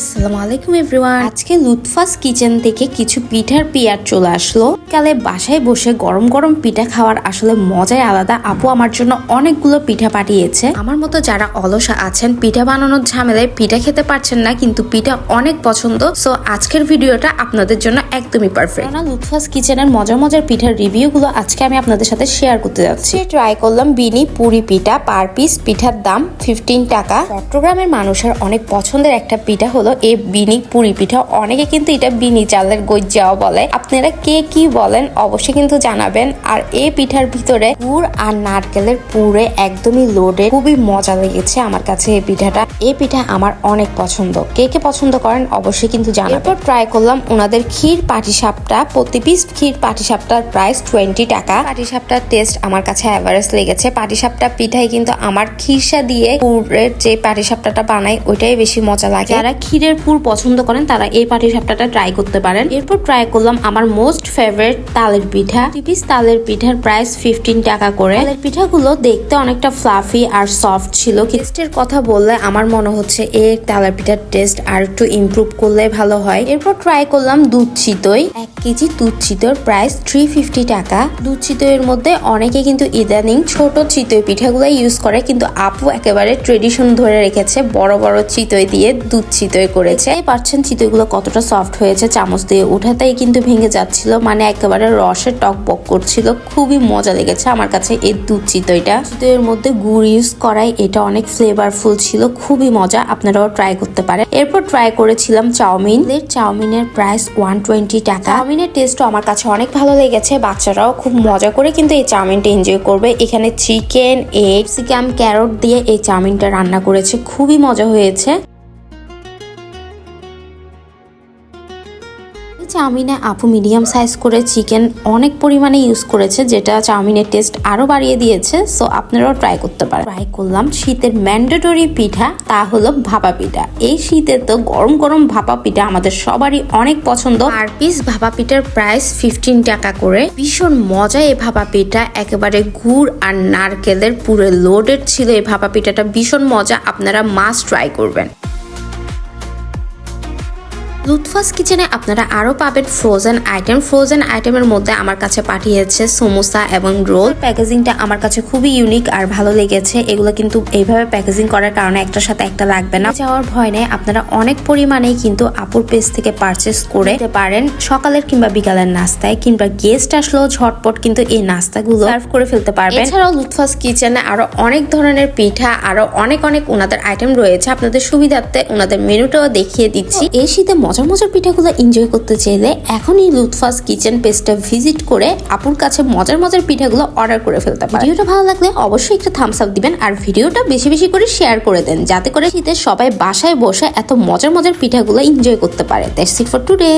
আসসালামু আলাইকুম এভরিওয়ান। আজকে লুৎফাস কিচেন থেকে কিছু পিঠার পিয়ার চলে আসলো। কালে বাসায় বসে গরম গরম পিঠা খাওয়ার আসলে মজাই আলাদা। আপু আমার জন্য অনেকগুলো পিঠা পাঠিয়েছে। আমার মতো যারা অলসা আছেন, পিঠা বানানোর ঝামেলায় পিঠা খেতে পারছেন না, কিন্তু পিঠা অনেক পছন্দ। সো আজকের ভিডিওটা আপনাদের জন্য একদমই পারফেক্ট না লুৎফাস কিচেনের মজার মজার পিঠার রিভিউ গুলো আজকে আমি আপনাদের সাথে শেয়ার করতে যাচ্ছি। ট্রাই করলাম বিনি পুরি পিঠা পার পিস পিঠার দাম ফিফটিন টাকা। চট্টগ্রামের মানুষের অনেক পছন্দের একটা পিঠা হলো এই বিনি পুরি পিঠা। অনেকে কিন্তু এটা বিনি চালের গজ্জাও বলে। আপনারা কে কি বলেন অবশ্যই কিন্তু জানাবেন। আর এই পিঠার ভিতরে গুড় আর নারকেলের পুরে একদমই লোডে খুবই মজা লেগেছে আমার কাছে এই পিঠাটা। এই পিঠা আমার অনেক পছন্দ। কে কে পছন্দ করেন অবশ্যই কিন্তু জানাবেন। এরপর ট্রাই করলাম ওনাদের ক্ষীর পাটিসাপটা। প্রতি পিস ক্ষীর পাটিসাপটার প্রাইস টোয়েন্টি টাকা। পাটিসাপটার টেস্ট আমার কাছে অ্যাভারেজ লেগেছে। পাটিসাপটা পিঠাই কিন্তু আমার খিরসা দিয়ে পুরের যে পাটিসাপটাটা বানাই, ওইটাই বেশি মজা লাগে। যারা ক্ষীরের পুর পছন্দ করেন, তারা এই পাটিসাপটাটা ট্রাই করতে পারেন। এরপর ট্রাই করলাম আমার মোস্ট ফেভারিট তালের পিঠা। দুই পিস তালের পিঠার প্রাইস ফিফটিন টাকা করে। তালের পিঠাগুলো দেখতে অনেকটা ফ্লাফি আর সফট ছিল। টেস্টের কথা বললে আমার মনে হচ্ছে এই তালের পিঠার টেস্ট আর একটু ইমপ্রুভ করলে ভালো হয়। এরপর ট্রাই করলাম দুধ চিতই। এক কেজি দুধ চিতর প্রাইস থ্রি ফিফটি টাকা। দুধ চিতইয়ের মধ্যে অনেকে কিন্তু ইদানিং ছোট চিতই পিঠাগুলো ইউজ করে, কিন্তু আপু একেবারে ট্রেডিশন ধরে রেখেছে বড় বড় চিতই দিয়ে দুধ চিতই করেছে। এই পাচ্ছেন চিতইগুলো কতটা সফট হয়েছে চামচ দিয়ে উঠাতেই কিন্তু ভেঙে যাচ্ছিল। মানে একেবারে রসের টক বক করছিল। খুবই মজা লেগেছে আমার কাছে এই দুধ চিতইটা। চিতইয়ের মধ্যে গুড় ইউজ করাই এটা অনেক ফ্লেভারফুল ছিল। খুবই মজা। আপনারাও ট্রাই করতে পারেন। এরপর ট্রাই করেছিলাম চাউমিন। এর চাউমিনের প্রাইস ওয়ান টোয়েন্টি টাকা। চাউমিনের টেস্টও আমার কাছে অনেক ভালো লেগেছে। বাচ্চারাও খুব মজা করে কিন্তু এই চাউমিনটা এনজয় করবে। এখানে চিকেন এগ সিকাম ক্যারট দিয়ে এই চাউমিনটা রান্না করেছে। খুবই মজা হয়েছে। চাউমিনে আপু মিডিয়াম সাইজ করে চিকেন অনেক পরিমাণে ইউজ করেছে, যেটা চাউমিনের টেস্ট আরও বাড়িয়ে দিয়েছে সো আপনারাও ট্রাই করতে পারেন। ট্রাই করলাম, শীতের ম্যান্ডেটরি পিঠা, তা হলো ভাপা পিঠা। এই শীতে তো গরম গরম ভাপা পিঠা আমাদের সবারই অনেক পছন্দ। আর পিস ভাপা পিঠার প্রাইস ফিফটিন টাকা করে। ভীষণ মজা এই ভাপা পিঠা, একেবারে গুড় আর নারকেলের পুরো লোডেড ছিল এই ভাপা পিঠাটা। ভীষণ মজা, আপনারা মাস্ট ট্রাই করবেন। লুৎফাস কিচেনে আপনারা আরও পাবেন ফ্রোজেন আইটেম ফ্রোজেন আইটেমের মধ্যে আমার কাছে পাঠিয়েছে সমোসা এবং রোল। প্যাকেজিংটা আমার কাছে খুবই ইউনিক আর ভালো লেগেছে। এগুলো কিন্তু এইভাবে প্যাকেজিং করার কারণে একটার সাথে একটা লাগবে না। যাওয়ার ভয় নেই। আপনারা অনেক পরিমাণেই কিন্তু আপুর পেজ থেকে পারচেস করে পারেন সকালের কিংবা বিকালের নাস্তায় কিংবা গেস্ট আসলেও ঝটপট কিন্তু এই নাস্তাগুলো সার্ভ করে ফেলতে পারবেন। এছাড়াও লুৎফাস কিচেনে আরও অনেক ধরনের পিঠা আরও অনেক অনেক ওনাদের আইটেম রয়েছে। আপনাদের সুবিধার্থে ওনাদের মেনুটাও দেখিয়ে দিচ্ছি। এই শীতে মজার মজার পিঠাগুলো এনজয় করতে চাইলে এখনই লুৎফাস কিচেন পেজটা ভিজিট করে আপুর কাছে মজার মজার পিঠাগুলো অর্ডার করে ফেলতে পারেন। ভিডিওটা ভালো লাগলে অবশ্যই একটা থামস আপ দিবেন আর ভিডিওটা বেশি বেশি করে শেয়ার করে দেন, যাতে করে শীতে সবাই বাসায় বসে এত মজার মজার পিঠাগুলো এনজয় করতে পারে। That's it for today